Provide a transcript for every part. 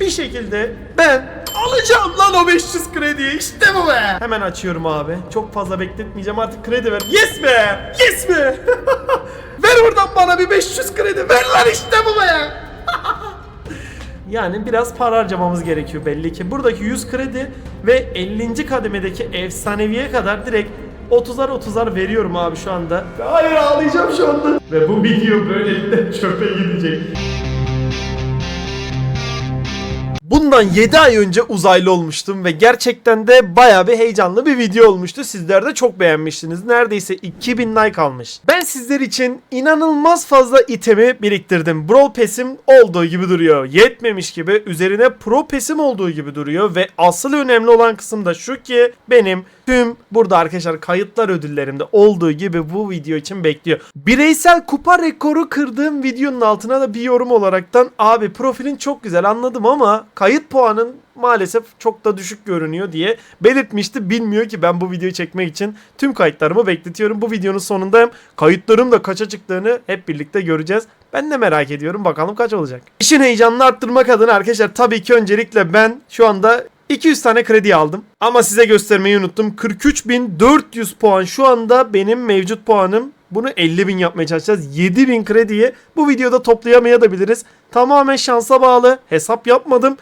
bir şekilde ben alacağım lan o 500 krediyi işte bu be. Hemen açıyorum abi. Çok fazla bekletmeyeceğim artık kredi ver. Yes be! Yes be! ver oradan bana bir 500 kredi. Ver lan işte bu be! Yani biraz para harcamamız gerekiyor belli ki. Buradaki 100 kredi ve 50. kademedeki efsaneviye kadar direkt 30'ar 30'ar veriyorum abi şu anda. Hayır ağlayacağım şu anda. Ve bu video böylelikle çöpe gidecek. Bundan 7 ay önce uzaylı olmuştum ve gerçekten de baya bir heyecanlı bir video olmuştu. Sizler de çok beğenmiştiniz. Neredeyse 2000 like almış. Ben sizler için inanılmaz fazla itemi biriktirdim. Brawl Pass'im olduğu gibi duruyor. Yetmemiş gibi üzerine Pro Pass'im olduğu gibi duruyor ve asıl önemli olan kısım da şu ki benim tüm burada arkadaşlar kayıtlar ödüllerimde olduğu gibi bu video için bekliyor. Bireysel kupa rekoru kırdığım videonun altına da bir yorum olaraktan abi profilin çok güzel anladım ama kayıt puanın maalesef çok da düşük görünüyor diye belirtmişti. Bilmiyor ki ben bu videoyu çekmek için tüm kayıtlarımı bekletiyorum. Bu videonun sonunda hem kayıtlarım da kaça çıktığını hep birlikte göreceğiz. Ben de merak ediyorum bakalım kaç olacak. İşin heyecanını arttırmak adına arkadaşlar tabii ki öncelikle ben şu anda 200 tane kredi aldım. Ama size göstermeyi unuttum. 43.400 puan şu anda benim mevcut puanım. Bunu 50.000 yapmaya çalışacağız. 7.000 krediyi bu videoda toplayamayabiliriz. Tamamen şansa bağlı. Hesap yapmadım.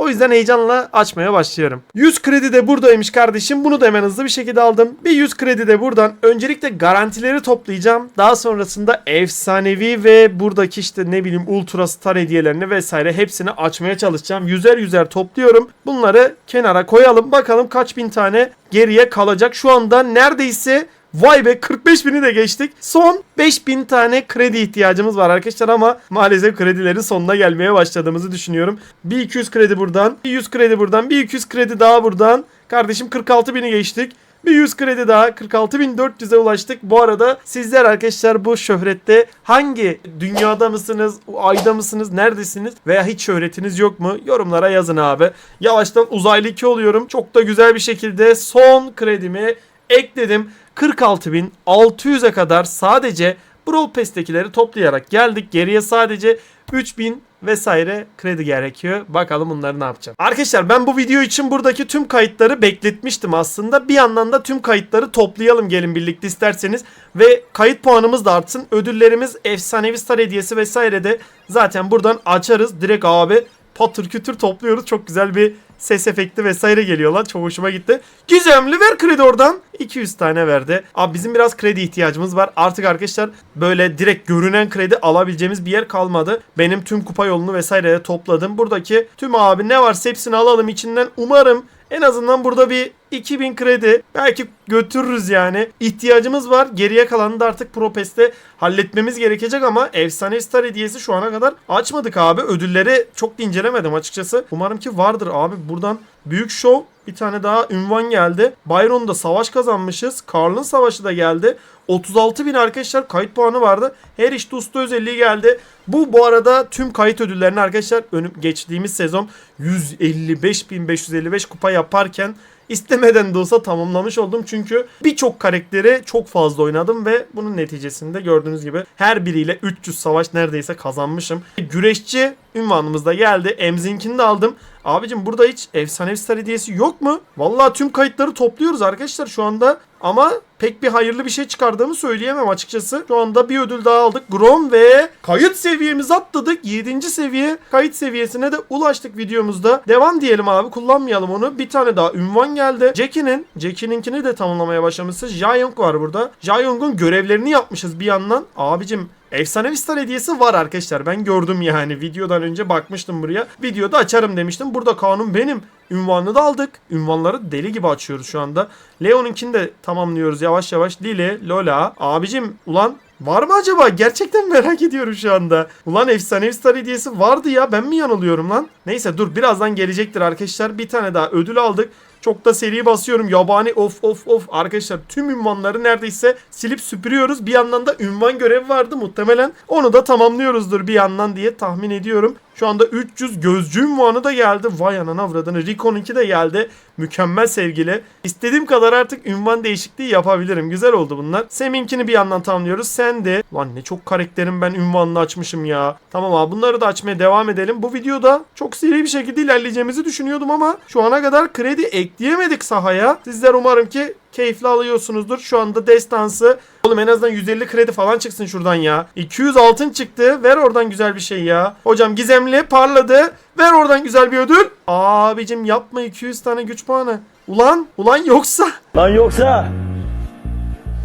O yüzden heyecanla açmaya başlıyorum. 100 kredi de buradaymış kardeşim. Bunu da hemen hızlı bir şekilde aldım. Bir 100 kredi de buradan. Öncelikle garantileri toplayacağım. Daha sonrasında efsanevi ve buradaki işte ne bileyim ultra star hediyelerini vesaire hepsini açmaya çalışacağım. Yüzer yüzer topluyorum. Bunları kenara koyalım. Bakalım kaç bin tane geriye kalacak. Şu anda neredeyse Vay be 45 bini de geçtik. Son 5000 tane kredi ihtiyacımız var arkadaşlar ama maalesef kredilerin sonuna gelmeye başladığımızı düşünüyorum. Bir 200 kredi buradan, bir 100 kredi buradan, bir 200 kredi daha buradan. Kardeşim 46 bini geçtik. Bir 100 kredi daha 46.400'e ulaştık. Bu arada sizler arkadaşlar bu şöhrette hangi dünyada mısınız, ayda mısınız, neredesiniz veya hiç şöhretiniz yok mu? Yorumlara yazın abi. Yavaştan uzaylı 2 oluyorum. Çok da güzel bir şekilde son kredimi ekledim. 46.600'e kadar sadece Brawl Pass'tekileri toplayarak geldik. Geriye sadece 3000 vesaire kredi gerekiyor. Bakalım bunları ne yapacağım. Arkadaşlar ben bu video için buradaki tüm kayıtları bekletmiştim aslında. Bir yandan da tüm kayıtları toplayalım gelin birlikte isterseniz. Ve kayıt puanımız da artsın. Ödüllerimiz efsanevi star hediyesi vesaire de zaten buradan açarız. Direkt abi patır kütür topluyoruz. Çok güzel bir ses efekti vesaire geliyor lan. Çok hoşuma gitti. Gizemli ver kredi oradan. 200 tane verdi. Abi bizim biraz kredi ihtiyacımız var. Artık arkadaşlar böyle direkt görünen kredi alabileceğimiz bir yer kalmadı. Benim tüm kupa yolunu vesaire de topladım. Buradaki tüm abi ne varsa hepsini alalım içinden. Umarım en azından burada bir 2000 kredi belki götürürüz yani. İhtiyacımız var. Geriye kalanını da artık Propest'te halletmemiz gerekecek ama efsane star hediyesi şu ana kadar açmadık abi. Ödülleri çok da incelemedim açıkçası. Umarım ki vardır abi. Buradan büyük show bir tane daha ünvan geldi. Byron'da savaş kazanmışız. Karl'ın savaşı da geldi. 36 bin arkadaşlar kayıt puanı vardı. Her işte usta özelliği geldi. Bu bu arada tüm kayıt ödüllerini arkadaşlar önüm geçtiğimiz sezon 155.555 kupa yaparken istemeden de olsa tamamlamış oldum. Çünkü birçok karakteri çok fazla oynadım ve bunun neticesinde gördüğünüz gibi her biriyle 300 savaş neredeyse kazanmışım. Güreşçi ünvanımız da geldi. Emzinkini de aldım. Abicim burada hiç efsanevi star hediyesi yok mu? Vallahi tüm kayıtları topluyoruz arkadaşlar şu anda. Ama pek bir hayırlı bir şey çıkardığımı söyleyemem açıkçası. Şu anda bir ödül daha aldık. Grom ve kayıt seviyemizi atladık. 7. seviye kayıt seviyesine de ulaştık videomuzda. Devam diyelim abi kullanmayalım onu. Bir tane daha ünvan geldi. Jackie'nin, Jackie'ninkini de tamamlamaya başlamışız. Jayong var burada. Jayong'un görevlerini yapmışız bir yandan. Abicim Efsanevi Star hediyesi var arkadaşlar. Ben gördüm yani. Videodan önce bakmıştım buraya. Videoda açarım demiştim. Burada kanun benim. Ünvanını da aldık. Ünvanları deli gibi açıyoruz şu anda. Leon'unkini de tamamlıyoruz yavaş yavaş. Lili, Lola. Abicim ulan Var mı acaba? Gerçekten merak ediyorum şu anda. Ulan efsanevi star hediyesi vardı ya. Ben mi yanılıyorum lan? Neyse dur birazdan gelecektir arkadaşlar. Bir tane daha ödül aldık. Çok da seri basıyorum. Yabani of of of. Arkadaşlar tüm ünvanları neredeyse silip süpürüyoruz. Bir yandan da ünvan görevi vardı muhtemelen. Onu da tamamlıyoruzdur bir yandan diye tahmin ediyorum. Şu anda 300 gözcü ünvanı da geldi. Vay anana avradını. Rico'nunki de geldi. Mükemmel sevgili. İstediğim kadar artık ünvan değişikliği yapabilirim. Güzel oldu bunlar. Sem'inkini bir yandan tamamlıyoruz. Sen de. Lan ne çok karakterim ben ünvanını açmışım ya. Tamam abi bunları da açmaya devam edelim. Bu videoda çok seri bir şekilde ilerleyeceğimizi düşünüyordum ama şu ana kadar kredi ekleyemedik sahaya. Sizler umarım ki keyifli alıyorsunuzdur. Şu anda destansı. Oğlum en azından 150 kredi falan çıksın şuradan ya. 200 altın çıktı. Ver oradan güzel bir şey ya. Hocam gizemli parladı. Ver oradan güzel bir ödül. Abicim yapma 200 tane güç puanı. Ulan, ulan yoksa Lan yoksa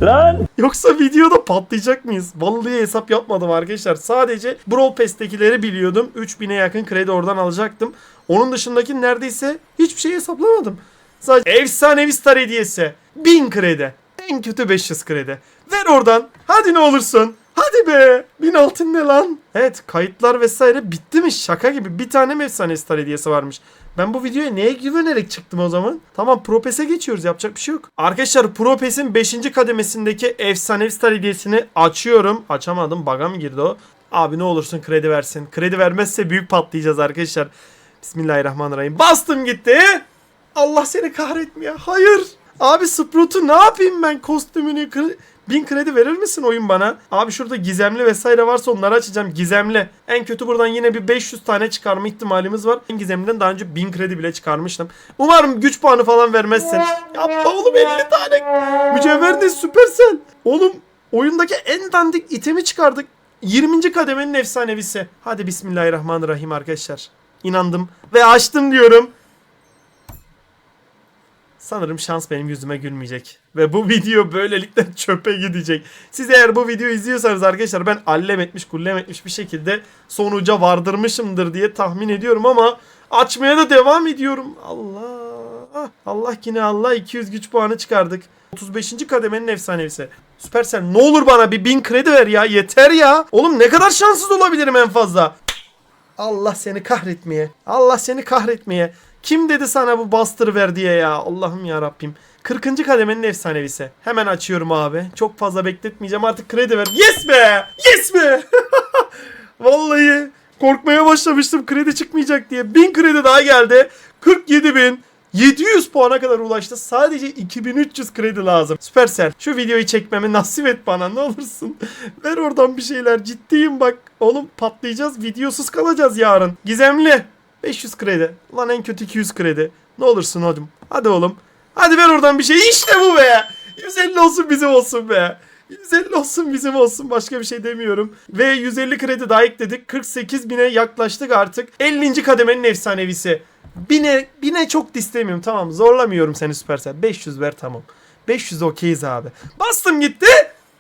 Lan Yoksa videoda patlayacak mıyız? Vallahi hesap yapmadım arkadaşlar. Sadece Brawl Pass'tekileri biliyordum. 3000'e yakın kredi oradan alacaktım. Onun dışındaki neredeyse hiçbir şey hesaplamadım. Sadece efsanevi star hediyesi. 1000 kredi. En kötü 500 kredi. Ver oradan. Hadi ne olursun. Hadi be. 1000 altın ne lan? Evet kayıtlar vesaire bitti mi? Şaka gibi. Bir tane mi efsane star hediyesi varmış? Ben bu videoya neye güvenerek çıktım o zaman? Tamam Propes'e geçiyoruz yapacak bir şey yok. Arkadaşlar Propes'in 5. kademesindeki efsanevi star hediyesini açıyorum. Açamadım baga mı girdi o? Abi ne olursun kredi versin. Kredi vermezse büyük patlayacağız arkadaşlar. Bismillahirrahmanirrahim. Bastım gitti. Allah seni kahretmiyor. Hayır. Abi Sprout'u ne yapayım ben kostümünü? Bin kredi verir misin oyun bana? Abi şurada gizemli vesaire varsa onları açacağım. Gizemli. En kötü buradan yine bir 500 tane çıkarma ihtimalimiz var. En gizemliden daha önce 1000 kredi bile çıkarmıştım. Umarım güç puanı falan vermezsin. Yapma oğlum 50 tane. Mücevher de süpersel. Oğlum oyundaki en dandik itemi çıkardık. 20. kademenin efsanevisi. Hadi bismillahirrahmanirrahim arkadaşlar. İnandım ve açtım diyorum. Sanırım şans benim yüzüme gülmeyecek. Ve bu video böylelikle çöpe gidecek. Siz eğer bu videoyu izliyorsanız arkadaşlar ben allem etmiş kullem etmiş bir şekilde sonuca vardırmışımdır diye tahmin ediyorum ama açmaya da devam ediyorum. Allah. Allah yine Allah 200 güç puanı çıkardık. 35. kademenin efsanevisi. Süpersel ne olur bana bir 1000 kredi ver ya yeter ya. Oğlum ne kadar şanssız olabilirim en fazla. Allah seni kahretmeye. Allah seni kahretmeye. Kim dedi sana bu bastır ver diye ya? Allah'ım ya Rabbim. 40. kademenin efsanevisi. Hemen açıyorum abi. Çok fazla bekletmeyeceğim artık kredi ver. Yes be! Yes be! Vallahi korkmaya başlamıştım kredi çıkmayacak diye. 1000 kredi daha geldi. 47 bin. 700 puana kadar ulaştı. Sadece 2300 kredi lazım. Süpersel. Şu videoyu çekmemi nasip et bana ne olursun. Ver oradan bir şeyler. Ciddiyim bak. Oğlum patlayacağız. Videosuz kalacağız yarın. Gizemli. 500 kredi. Lan en kötü 200 kredi. Ne olursun oğlum. Hadi oğlum. Hadi ver oradan bir şey. İşte bu be. 150 olsun bizim olsun be. 150 olsun bizim olsun başka bir şey demiyorum. Ve 150 kredi daha ekledik. 48 bine yaklaştık artık. 50. kademenin efsanevisi. Bine, bine çok istemiyorum tamam zorlamıyorum seni Süpersel. 500 ver tamam. 500 okeyiz abi. Bastım gitti.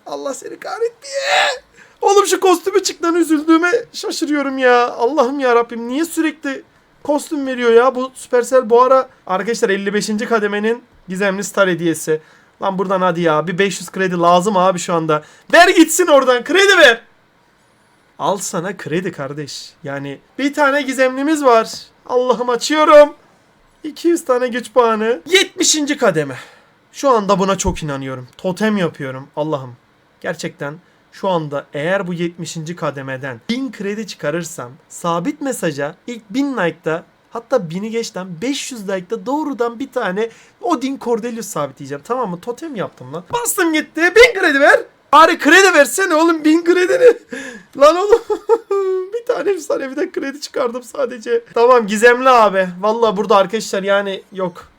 Allah seni kahretmeye. Oğlum şu kostümü çıktan üzüldüğüme şaşırıyorum ya. Allah'ım ya Rabbim niye sürekli kostüm veriyor ya bu Supercell bu ara arkadaşlar 55. kademenin gizemli star hediyesi. Lan buradan hadi ya bir 500 kredi lazım abi şu anda. Ver gitsin oradan kredi ver. Al sana kredi kardeş. Yani bir tane gizemlimiz var. Allah'ım açıyorum. 200 tane güç puanı. 70. kademe. Şu anda buna çok inanıyorum. Totem yapıyorum. Allah'ım. Gerçekten şu anda eğer bu 70. kademeden 1000 kredi çıkarırsam sabit mesaja ilk 1000 like'da hatta 1000'i geçten 500 like'da doğrudan bir tane Odin Cordelius sabitleyeceğim. Tamam mı? Totem yaptım lan. Bastım gitti. 1000 kredi ver. Bari kredi versene oğlum 1000 kredini. Lan oğlum bir tane efsaneviden kredi çıkardım sadece. Tamam gizemli abi. Valla burada arkadaşlar yani yok.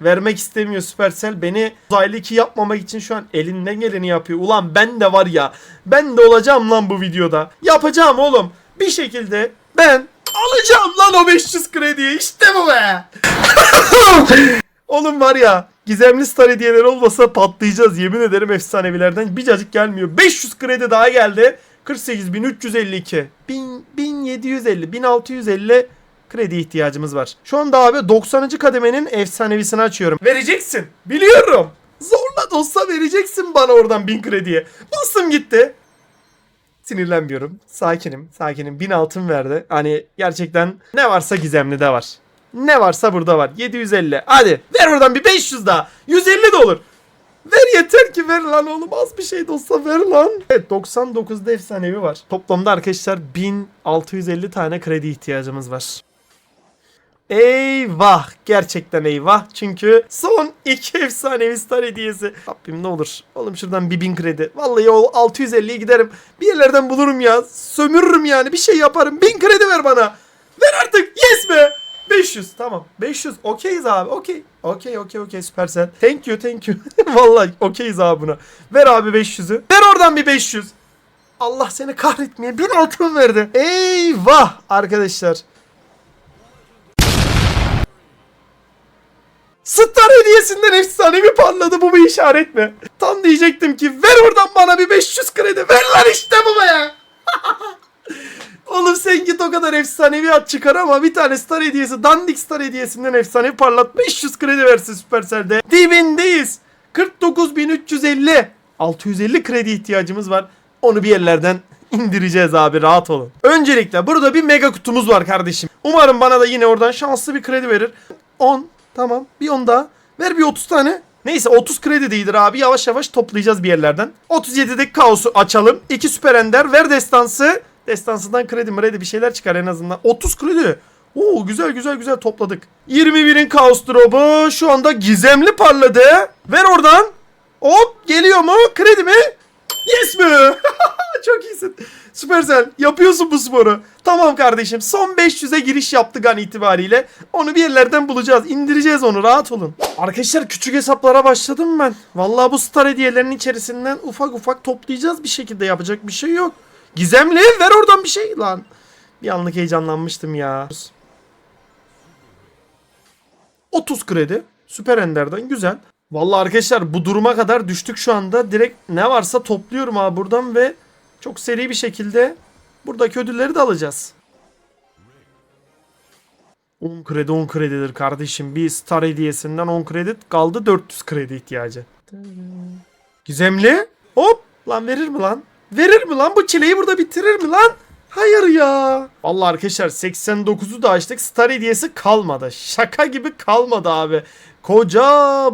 Vermek istemiyor Supercell. Beni uzaylı 2 yapmamak için şu an elinden geleni yapıyor. Ulan ben de var ya. Ben de olacağım lan bu videoda. Yapacağım oğlum. Bir şekilde ben alacağım lan o 500 krediyi. İşte bu be. Oğlum var ya gizemli star hediyeler olmasa patlayacağız yemin ederim efsanevilerden bir cacık gelmiyor. 500 kredi daha geldi. 48.352 1000 1750 1650 kredi ihtiyacımız var. Şu anda abi 90. kademenin efsanevisini açıyorum. Vereceksin. Biliyorum. Zorla da olsa vereceksin bana oradan 1000 krediye. Bastım gitti. Sinirlenmiyorum. Sakinim. Sakinim. 1000 altın verdi. Hani gerçekten ne varsa gizemli de var. Ne varsa burada var. 750. Hadi ver oradan bir 500 daha. 150 de olur. Ver yeter ki ver lan oğlum az bir şey de olsa ver lan. Evet 99'da efsanevi var. Toplamda arkadaşlar 1650 tane kredi ihtiyacımız var. Eyvah. Gerçekten eyvah. Çünkü son iki efsanevi star hediyesi. Rabbim ne olur. Oğlum şuradan bir bin kredi. Vallahi o 650'ye giderim. Bir yerlerden bulurum ya. Sömürürüm yani. Bir şey yaparım. Bin kredi ver bana. Ver artık. Yes be. 500 tamam. 500 okeyiz abi. Okey. Okey okey okey. Süpersel thank you thank you. Vallahi okeyiz abi buna. Ver abi 500'ü ver oradan bir 500 Allah seni kahretmeye bin altın verdi. Eyvah arkadaşlar Star hediyesinden efsanevi parladı bu bir işaret mi? Tam diyecektim ki ver oradan bana bir 500 kredi ver lan işte bu be. Oğlum sen git o kadar efsanevi at çıkar ama bir tane star hediyesi dandik star hediyesinden efsanevi parlat 500 kredi versin Supercell'de. Dibindeyiz. 49.350. 650 kredi ihtiyacımız var. Onu bir yerlerden indireceğiz abi rahat olun. Öncelikle burada bir mega kutumuz var kardeşim. Umarım bana da yine oradan şanslı bir kredi verir. 10 tamam bir 10 daha. Ver bir 30 tane. Neyse 30 kredi değildir abi. Yavaş yavaş toplayacağız bir yerlerden. 37'deki kaosu açalım. 2 süper ender. Ver destansı. Destansından kredi mredi bir şeyler çıkar en azından. 30 kredi. Oo güzel güzel güzel topladık. 21'in kaos drop'u şu anda gizemli parladı. Ver oradan. Hop geliyor mu? Kredi mi? Yes mi? Çok iyisin. Süpersel. Yapıyorsun bu sporu. Tamam kardeşim. Son 500'e giriş yaptık an itibariyle. Onu bir yerlerden bulacağız. İndireceğiz onu. Rahat olun. Arkadaşlar küçük hesaplara başladım ben. Vallahi bu star hediyelerinin içerisinden ufak ufak toplayacağız bir şekilde. Yapacak bir şey yok. Gizemli ver oradan bir şey lan. Bir anlık heyecanlanmıştım ya. 30 kredi. Süper Ender'den güzel. Vallahi arkadaşlar bu duruma kadar düştük şu anda. Direkt ne varsa topluyorum abi buradan ve çok seri bir şekilde buradaki ödülleri de alacağız. 10 kredi 10 kredidir kardeşim. Bir star hediyesinden 10 kredi kaldı 400 kredi ihtiyacı. Gizemli. Hop. Lan verir mi lan? Verir mi lan? Bu çileyi burada bitirir mi lan? Hayır ya. Vallahi arkadaşlar 89'u da açtık. Star hediyesi kalmadı. Şaka gibi kalmadı abi. Koca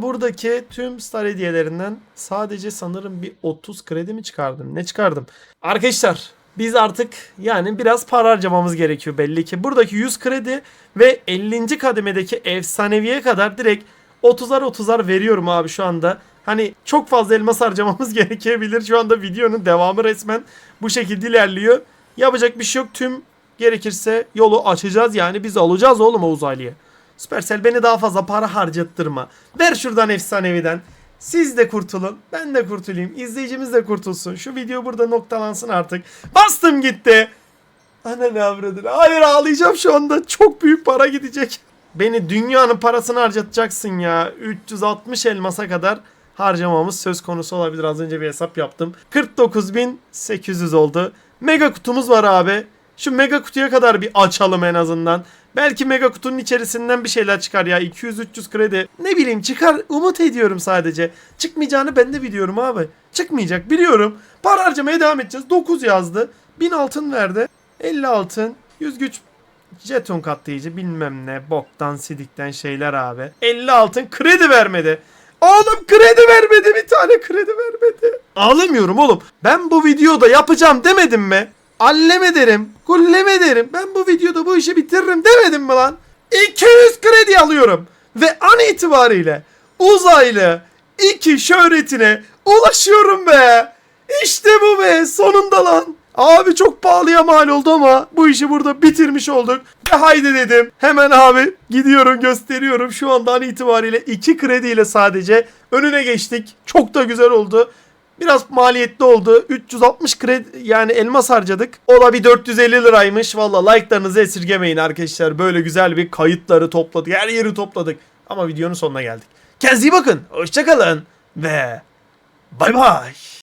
buradaki tüm star hediyelerinden sadece sanırım bir 30 kredi mi çıkardım? Ne çıkardım? Arkadaşlar biz artık yani biraz para harcamamız gerekiyor belli ki. Buradaki 100 kredi ve 50. kademedeki efsaneviye kadar direkt 30'ar 30'ar veriyorum abi şu anda. Hani çok fazla elmas harcamamız gerekebilir. Şu anda videonun devamı resmen bu şekilde ilerliyor. Yapacak bir şey yok. Tüm gerekirse yolu açacağız yani biz alacağız oğlum o uzaylıyı. Supercell beni daha fazla para harcattırma. Ver şuradan efsaneviden. Siz de kurtulun. Ben de kurtulayım. İzleyicimiz de kurtulsun. Şu video burada noktalansın artık. Bastım gitti. Ana ne avradını. Hayır ağlayacağım şu anda. Çok büyük para gidecek. Beni dünyanın parasını harcatacaksın ya. 360 elmasa kadar harcamamız söz konusu olabilir. Az önce bir hesap yaptım. 49.800 oldu. Mega kutumuz var abi. Şu mega kutuya kadar bir açalım en azından. Belki mega kutunun içerisinden bir şeyler çıkar ya. 200-300 kredi. Ne bileyim çıkar. Umut ediyorum sadece. Çıkmayacağını ben de biliyorum abi. Çıkmayacak biliyorum. Para harcamaya devam edeceğiz. 9 yazdı. 1000 altın verdi. 50 altın. 100 güç jeton katlayıcı bilmem ne boktan sidikten şeyler abi. 50 altın kredi vermedi. Oğlum kredi vermedi bir tane kredi vermedi. Ağlamıyorum oğlum. Ben bu videoda yapacağım demedim mi? Allem ederim. Kullem ederim. Ben bu videoda bu işi bitiririm demedim mi lan? 200 kredi alıyorum. Ve an itibariyle uzaylı iki şöhretine ulaşıyorum be. İşte bu be sonunda lan. Abi çok pahalıya mal oldu ama bu işi burada bitirmiş olduk. Ve haydi dedim. Hemen abi gidiyorum gösteriyorum. Şu anda an itibariyle 2 krediyle sadece önüne geçtik. Çok da güzel oldu. Biraz maliyetli oldu. 360 kredi yani elmas harcadık. O da bir 450 liraymış. Valla like'larınızı esirgemeyin arkadaşlar. Böyle güzel bir kayıtları topladık. Her yeri topladık. Ama videonun sonuna geldik. Kendinize iyi bakın. Hoşçakalın. Ve bay bay.